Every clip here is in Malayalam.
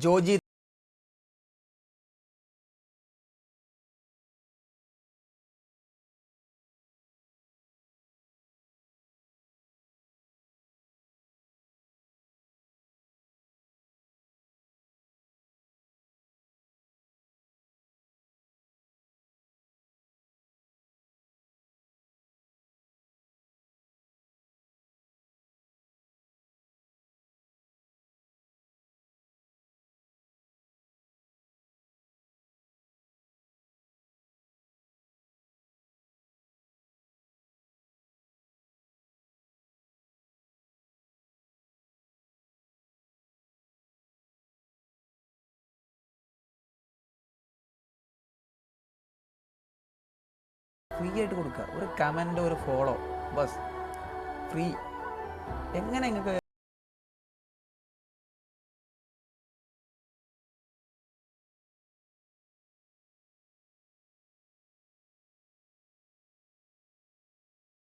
ജോജി ഫ്രീ ആയിട്ട് കൊടുക്കുക. ഒരു കമന്റ് ഒരു ഫോളോ ബസ്. ഫ്രീ എങ്ങനെ നിങ്ങൾക്ക്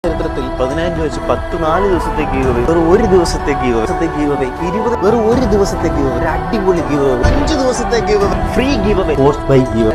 ചരിത്രത്തിൽ പതിനഞ്ച് വെച്ച് പത്ത് നാല് ദിവസത്തെ ഗീവ് വെറും ഒരു ദിവസത്തെ ഗീവ് ദിവസത്തെ ഗീവ് ഇരുപത് വെറും ഒരു ദിവസത്തെ ഗീവ് ഒരു അടിപൊളി ഗീവ് അഞ്ച് ദിവസത്തെ give free give post by give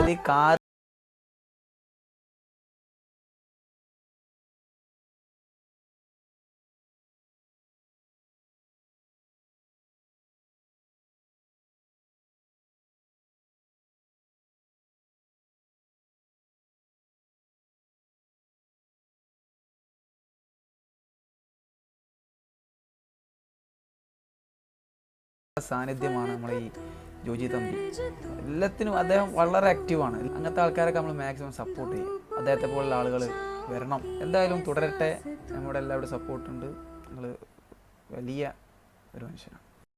സാന്നിധ്യമാണ് നമ്മളെ ഈ ജോജി തമ്പി. എല്ലാത്തിനും അദ്ദേഹം വളരെ ആക്റ്റീവാണ് അങ്ങനത്തെ ആൾക്കാരൊക്കെ നമ്മൾ മാക്സിമം സപ്പോർട്ട് ചെയ്യും. അദ്ദേഹത്തെ പോലുള്ള ആളുകൾ വരണം. എന്തായാലും തുടരട്ടെ. നമ്മുടെ എല്ലാവരുടെ സപ്പോർട്ടുണ്ട് നിങ്ങൾ വലിയ ഒരു മനുഷ്യനാണ്.